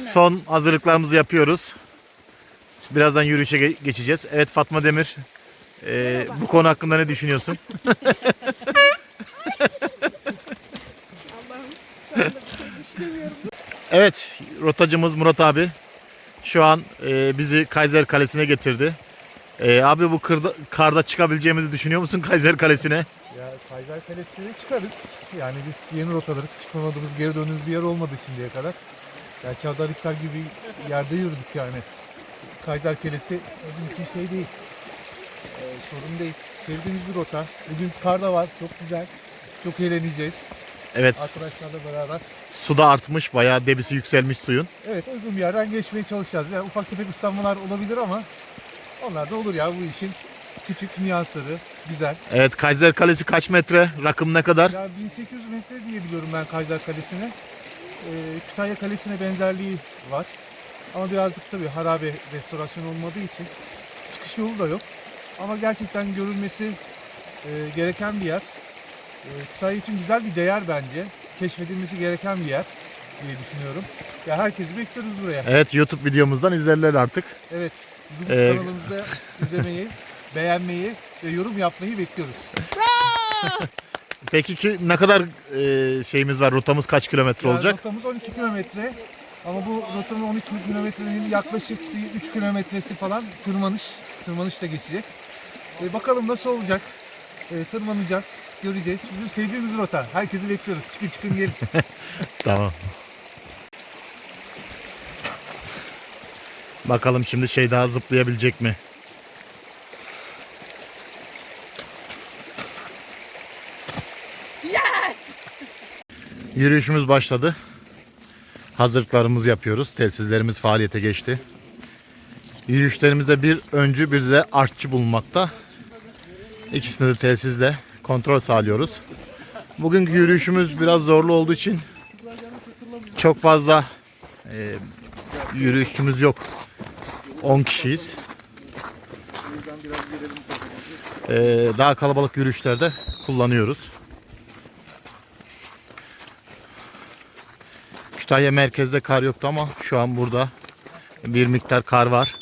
Son hazırlıklarımızı yapıyoruz. Birazdan yürüyüşe ge- geçeceğiz. Evet Fatma Demir. e, bu konu hakkında ne düşünüyorsun? evet rotacımız Murat abi şu an e, bizi Kaiser Kalesi'ne getirdi. E, abi bu kırda, karda çıkabileceğimizi düşünüyor musun Kaiser Kalesi'ne? Ya Kayser Kalesi'ne çıkarız. Yani biz yeni rotalarız. Çıkamadığımız, geri döndüğümüz bir yer olmadı şimdiye kadar. Yani Çavdarhisar gibi yerde yürüdük yani. Kayser Kalesi bizim için şey değil. Ee, sorun değil. Sevdiğimiz bir rota. Bugün kar da var. Çok güzel. Çok eğleneceğiz. Evet Arkadaşlarla beraber. su da artmış bayağı debisi yükselmiş suyun. Evet uygun bir yerden geçmeye çalışacağız. Yani ufak tefek ıslanmalar olabilir ama onlar da olur ya bu işin küçük nüansları. Güzel. Evet Kaiser Kalesi kaç metre? Rakım ne kadar? Ya 1800 metre diye biliyorum ben Kayser Kalesi'ne. Ee, Kütahya Kalesi'ne benzerliği var. Ama birazcık tabii harabe restorasyon olmadığı için çıkış yolu da yok. Ama gerçekten görülmesi e, gereken bir yer. E, Kütahya için güzel bir değer bence. Keşfedilmesi gereken bir yer diye düşünüyorum. Ya herkesi bekliyoruz buraya. Evet YouTube videomuzdan izlerler artık. Evet. Bizim Ee, kanalımızda izlemeyi, beğenmeyi ve yorum yapmayı bekliyoruz. Peki ki ne kadar e, şeyimiz var? Rotamız kaç kilometre Yani olacak? Rotamız 12 kilometre. Ama bu rotanın 12 kilometrenin yaklaşık bir 3 kilometresi falan tırmanış. Tırmanış da geçecek. E, bakalım nasıl olacak? E, tırmanacağız, göreceğiz. Bizim sevdiğimiz rota. Herkesi bekliyoruz. Çıkın çıkın gelin. Tamam. Bakalım şimdi şey daha zıplayabilecek mi? Yürüyüşümüz başladı. Hazırlıklarımızı yapıyoruz. Telsizlerimiz faaliyete geçti. Yürüyüşlerimizde bir öncü bir de artçı bulunmakta. İkisini de telsizle kontrol sağlıyoruz. Bugünkü yürüyüşümüz biraz zorlu olduğu için çok fazla e, yürüyüşçümüz yok. 10 kişiyiz. E, daha kalabalık yürüyüşlerde kullanıyoruz. Kütahya merkezde kar yoktu ama şu an burada bir miktar kar var.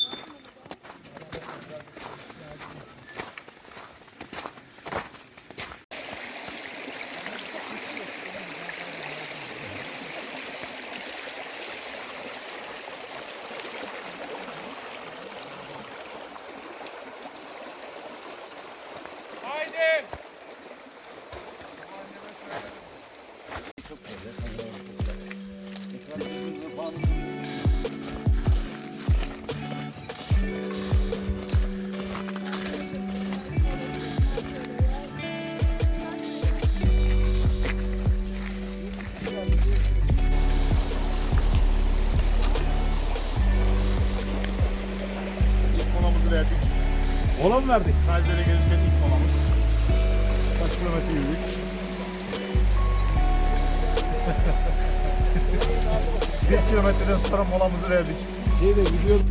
Mı verdik? Kayseri'ye gelirken ilk molamız. Kaç kilometre yürüdük? Bir kilometreden sonra molamızı verdik. Şey de biliyorum.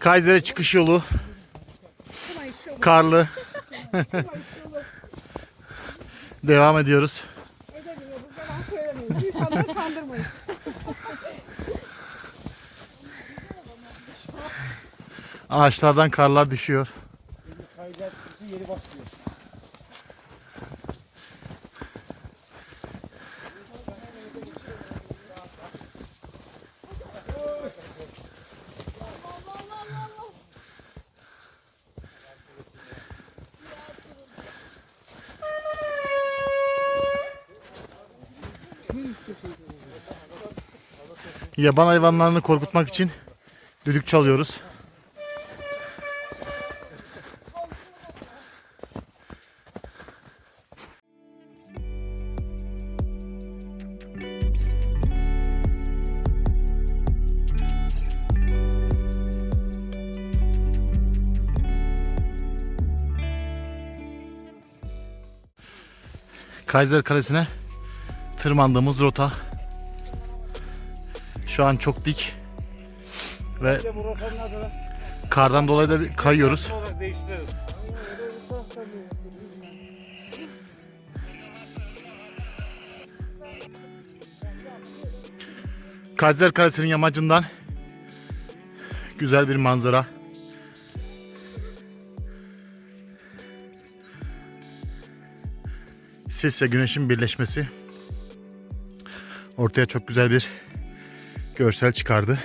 Kayseri çıkış yolu karlı. Devam ediyoruz. Ağaçlardan karlar düşüyor. Yaban hayvanlarını korkutmak için düdük çalıyoruz. Kaiser Kalesi'ne tırmandığımız rota. Şu an çok dik ve kardan dolayı da kayıyoruz. Kaiser Kalesi'nin yamacından güzel bir manzara. Sis ve güneşin birleşmesi ortaya çok güzel bir görsel çıkardı.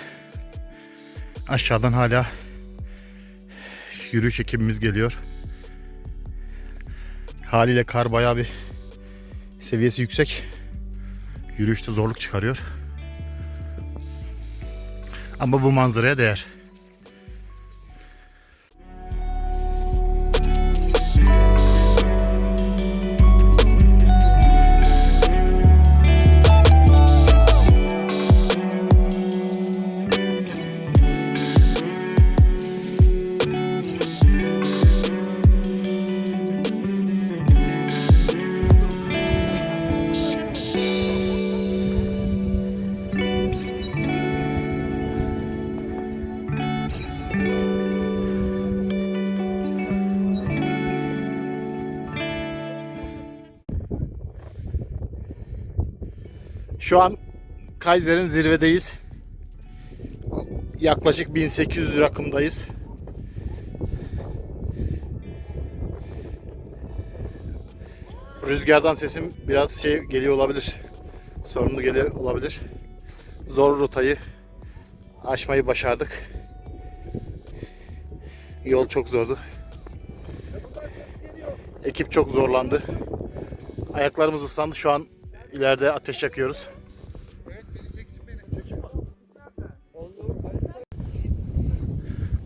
Aşağıdan hala yürüyüş ekibimiz geliyor. Haliyle kar bayağı bir seviyesi yüksek. Yürüyüşte zorluk çıkarıyor. Ama bu manzaraya değer. Şu an Kaiser'in zirvedeyiz. Yaklaşık 1800 rakımdayız. Rüzgardan sesim biraz şey geliyor olabilir. Sorunlu geliyor olabilir. Zor rotayı aşmayı başardık. Yol çok zordu. Ekip çok zorlandı. Ayaklarımız ıslandı. Şu an ileride ateş yakıyoruz.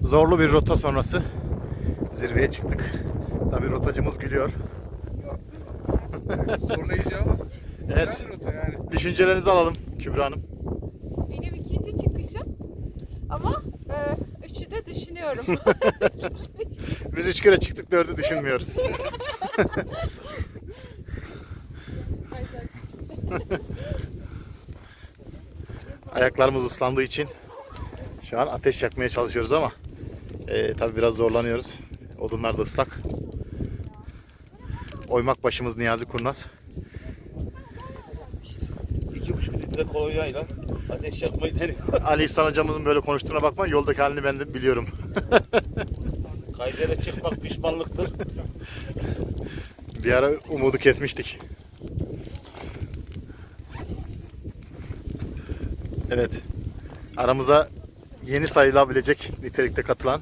Zorlu bir rota sonrası zirveye çıktık. Tabii rotacımız gülüyor. Zorlayıcı ama Evet, yani. düşüncelerinizi alalım Kübra Hanım. Benim ikinci çıkışım. Ama e, üçü de düşünüyorum. Biz üç kere çıktık, dördü düşünmüyoruz. Ayaklarımız ıslandığı için şu an ateş yakmaya çalışıyoruz ama e, tabi biraz zorlanıyoruz. Odunlar da ıslak. Oymak başımız Niyazi Kurnaz. İki buçuk litre kolonyayla ateş yakmayı deniyor. Ali İhsan hocamızın böyle konuştuğuna bakma. Yoldaki halini ben de biliyorum. Kaydere çıkmak pişmanlıktır. Bir ara umudu kesmiştik. Evet. Aramıza yeni sayılabilecek nitelikte katılan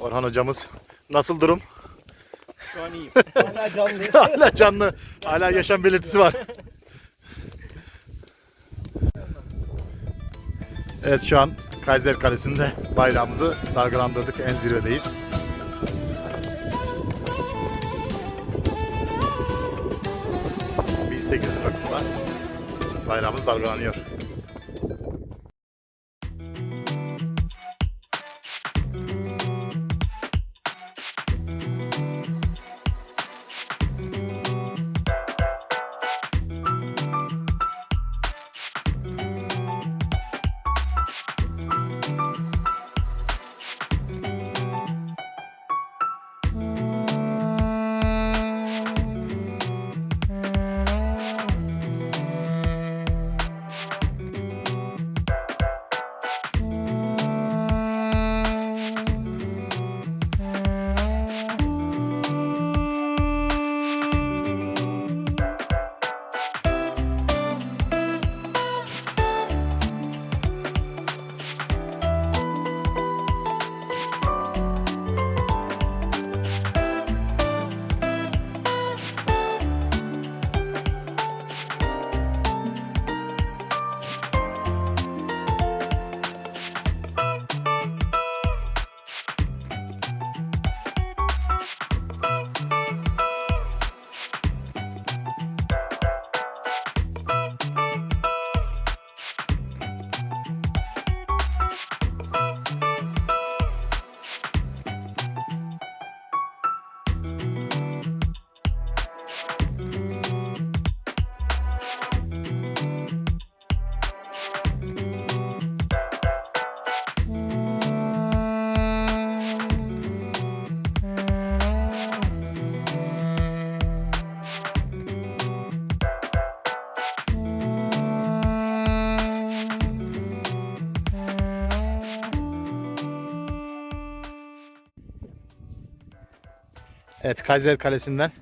Orhan hocamız. Nasıl durum? Şu an iyiyim. Hala canlı. hala canlı. Hala yaşam belirtisi var. Evet şu an Kaiser Kalesi'nde bayrağımızı dalgalandırdık. En zirvedeyiz. ...1800 rakımda bayrağımız dalgalanıyor. Evet Kaiser Kalesi'nden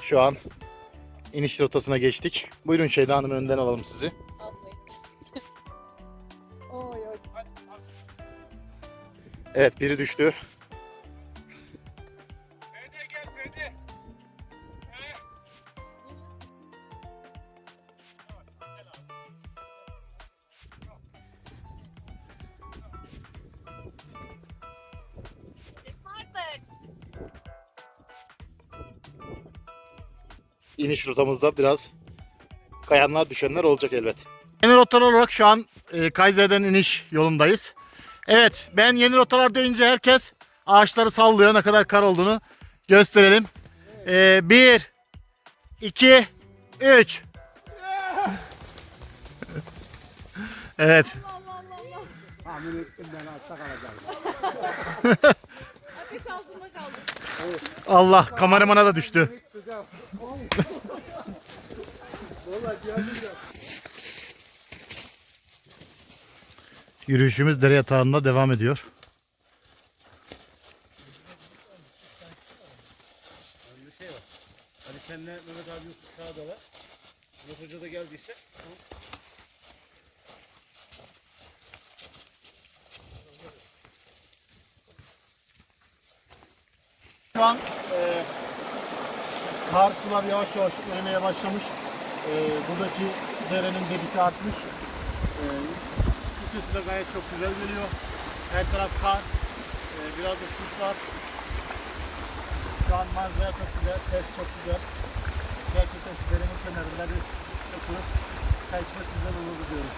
şu an iniş rotasına geçtik. Buyurun Şeyda Hanım önden alalım sizi. Evet biri düştü. İniş rotamızda biraz kayanlar düşenler olacak elbet. Yeni rotalar olarak şu an e, Kaiser'den iniş yolundayız. Evet ben yeni rotalar deyince herkes ağaçları sallıyor ne kadar kar olduğunu gösterelim. E, bir, iki, üç. evet. Ateş altında kaldım. Allah kameramana da düştü. Yürüyüşümüz dere yatağında devam ediyor. Hani senle Mehmet abi sağdalar. Mehmet Hoca da geldiyse. Şu an e, kar sular yavaş yavaş erimeye başlamış. E, buradaki derenin debisi artmış. E, su sesi de gayet çok güzel geliyor. Her taraf kar. E, biraz da sis var. Şu an manzara çok güzel, ses çok güzel. Gerçekten şu derenin kenarında bir oturup çay güzel olur diyorum.